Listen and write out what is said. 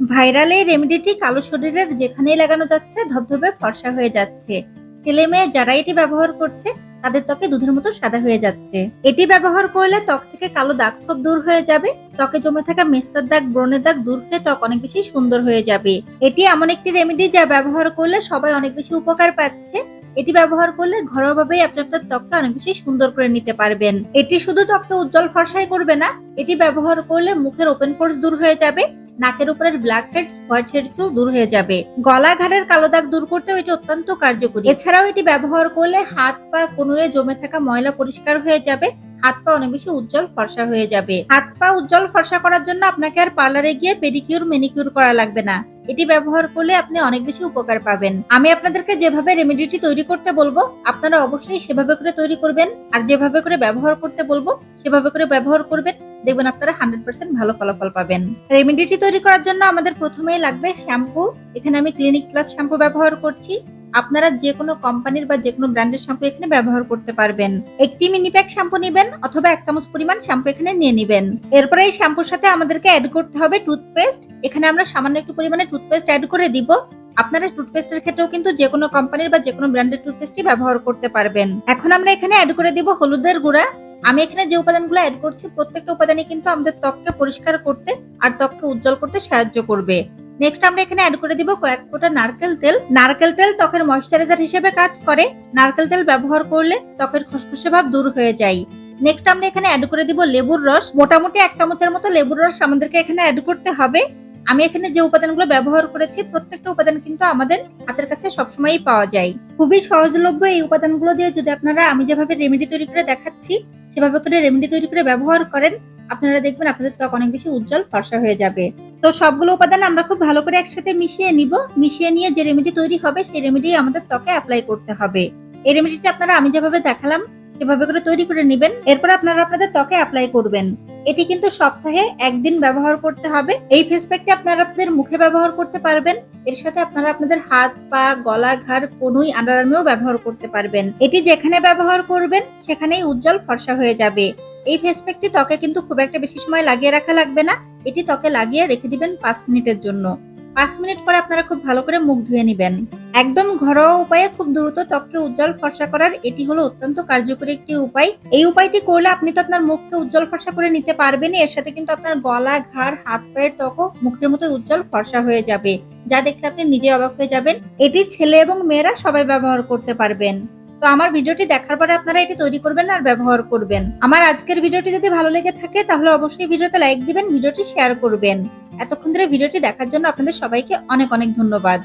Viral এই রেমেডিটি কালো শরীরের যেখানেই লাগানো যাচ্ছে, ধবধবে ফর্সা হয়ে যাচ্ছে। ছেলে মেয়ে যারা এটি ব্যবহার করছে, তাদের ত্বকে দুধের মতো সাদা হয়ে যাচ্ছে। এটি ব্যবহার করলে ত্বক থেকে কালো দাগ ছোপ দূর হয়ে যাবে। ত্বকে জমে থাকা মেস্তার দাগ, ব্রণের দাগ দূর হয়ে ত্বক অনেক বেশি সুন্দর হয়ে যাবে। এটি এমন একটি রেমেডি যা ব্যবহার করলে সবাই অনেক বেশি উপকার পাচ্ছে। এটি ব্যবহার করলে ঘরোয়াভাবেই আপনি আপনার ত্বককে অনেক বেশি সুন্দর করে নিতে পারবেন। এটি শুধু ত্বককে উজ্জ্বল ফর্সাই করবে না, এটি ব্যবহার করলে মুখের ওপেন পোর্স দূর হয়ে যাবে। নাকের উপরের ব্ল্যাক হেডস হোয়াইট হেডসও দূর হয়ে যাবে। গলা ঘাড়ের কালো দাগ দূর করতেও এটি অত্যন্ত কার্যকরী। এছাড়াও এটি ব্যবহার করলে হাত পা কনুয়ে জমে থাকা ময়লা পরিষ্কার হয়ে যাবে, হাত পা অনেক বেশি উজ্জ্বল ফর্সা হয়ে যাবে। হাত পা উজ্জ্বল ফর্সা করার জন্য আপনাকে আর পার্লারে গিয়ে পেডিকিউর মেনিকিউর করা লাগবে না। এটি ব্যবহার করলে আপনি অনেক বেশি উপকার পাবেন। আমি আপনাদেরকে যেভাবে রেমেডিটি তৈরি করতে বলব, আপনারা অবশ্যই সেভাবে করে তৈরি করবেন। আর যেভাবে করে ব্যবহার করতে বলব, সেভাবে করে ব্যবহার করবেন। দেখবেন আপনারা হান্ড্রেড পার্সেন্ট ভালো ফলাফল পাবেন। রেমেডিটি তৈরি করার জন্য আমাদের প্রথমেই লাগবে শ্যাম্পু। এখানে আমি ক্লিনিক প্লাস শ্যাম্পু ব্যবহার করছি। আপনারা যে কোনো কোম্পানির বা যে কোনো ব্র্যান্ডের শ্যাম্পু এখানে ব্যবহার করতে পারবেন। একটি মিনি প্যাক শ্যাম্পু নেবেন অথবা এক চামচ পরিমাণ শ্যাম্পু এখানে নিয়ে নেবেন। এরপরে এই শ্যাম্পুর সাথে আমাদেরকে অ্যাড করতে হবে টুথপেস্ট এখানে আমরা সামান্য একটু পরিমাণে টুথপেস্ট অ্যাড করে দিব। আপনারা টুথপেস্টের ক্ষেত্রেও কিন্তু যে কোনো কোম্পানির বা যে কোনো ব্র্যান্ডের টুথপেস্টই ব্যবহার করতে পারবেন। এখন আমরা এখানে অ্যাড করে দিব হলুদের গুঁড়া। আমি এখানে যে উপাদানগুলো অ্যাড করছি, প্রত্যেকটা উপাদানই কিন্তু আমাদের ত্বককে পরিষ্কার করতে আর ত্বককে উজ্জ্বল করতে সাহায্য করবে। নেক্সট আমরা এখানে অ্যাড করে দিব কয়েক ফোঁটা নারকেল তেল। নারকেল তেল ত্বকের ময়শ্চারাইজার হিসেবে কাজ করে। নারকেল তেল ব্যবহার করলে ত্বকের খসখসে ভাব দূর হয়ে যায়। নেক্সট আমরা এখানে অ্যাড করে দিব লেবুর রস। মোটামুটি এক চামচের মতো লেবুর রস আমাদেরকে এখানে অ্যাড করতে হবে। আমি এখানে যে উপাদানগুলো ব্যবহার করেছি, প্রত্যেকটা উপাদান কিন্তু আমাদের হাতের কাছে সবসময়ই পাওয়া যায়। খুবই সহজলভ্য এই উপাদানগুলো দিয়ে যদি আপনারা আমি যেভাবে রেমেডি তৈরি করে দেখাচ্ছি, সেভাবে করে রেমেডি তৈরি করে ব্যবহার করেন। আপনারা দেখবেন আপনাদের ত্বক অনেক বেশি উজ্জ্বল, ফর্সা হয়ে যাবে। তো সবগুলো উপাদান আমরা খুব ভালো করে একসাথে মিশিয়ে নিব। মিশিয়ে নিয়ে যে রেমেডি তৈরি হবে, সেই রেমেডি আমাদের ত্বকে অ্যাপ্লাই করতে হবে। এই রেমেডিটা আপনারা আমি যেভাবে দেখালাম, সেভাবে করে তৈরি করে নেবেন। এরপর আপনারা আপনাদের ত্বকে অ্যাপ্লাই করবেন। এটি কিন্তু সপ্তাহে একদিন ব্যবহার করতে হবে। এই ফেস প্যাকটি আপনারা আপনাদের মুখে ব্যবহার করতে পারবেন। এর সাথে আপনারা আপনাদের হাত, পা, গলা, ঘাড়, কনুই আন্ডারআর্মেও ব্যবহার করতে পারবেন। এটি যেখানে ব্যবহার করবেন, সেখানেই উজ্জ্বল, ফর্সা হয়ে যাবে। এই ফেস প্যাকটি ত্বকে কিন্তু খুব একটা বেশি সময় লাগিয়ে রাখা লাগবে না। এটি ত্বকে লাগিয়ে রেখে দিবেন পাঁচ মিনিটের জন্য। পাঁচ মিনিট পরে আপনারা খুব ভালো করে মুখ ধুয়ে নেবেন। একদম ঘরোয়া উপায়ে খুব দ্রুত ত্বককে উজ্জ্বল ফর্সা করার এটি হলো অত্যন্ত কার্যকরী একটি উপায়। এই উপায়টি করলে আপনি তো আপনার মুখকে উজ্জ্বল ফর্সা করে নিতে পারবেন এর সাথে কিন্তু আপনার গলা, ঘাড়, হাত, পায়ের ত্বকও মুখের মতো উজ্জ্বল ফর্সা হয়ে যাবে। যা দেখলে আপনি নিজে অবাক হয়ে যাবেন। এটি ছেলে এবং মেয়েরা সবাই ব্যবহার করতে পারবেন। তো আমার ভিডিওটি দেখার পরে আপনারা এটি তৈরি করবেন আর ব্যবহার করবেন। আমার আজকের ভিডিওটি যদি ভালো লেগে থাকে, তাহলে অবশ্যই ভিডিওতে লাইক দিবেন, ভিডিওটি শেয়ার করবেন। এতক্ষণ ধরে ভিডিওটি দেখার জন্য আপনাদের সবাইকে অনেক অনেক ধন্যবাদ।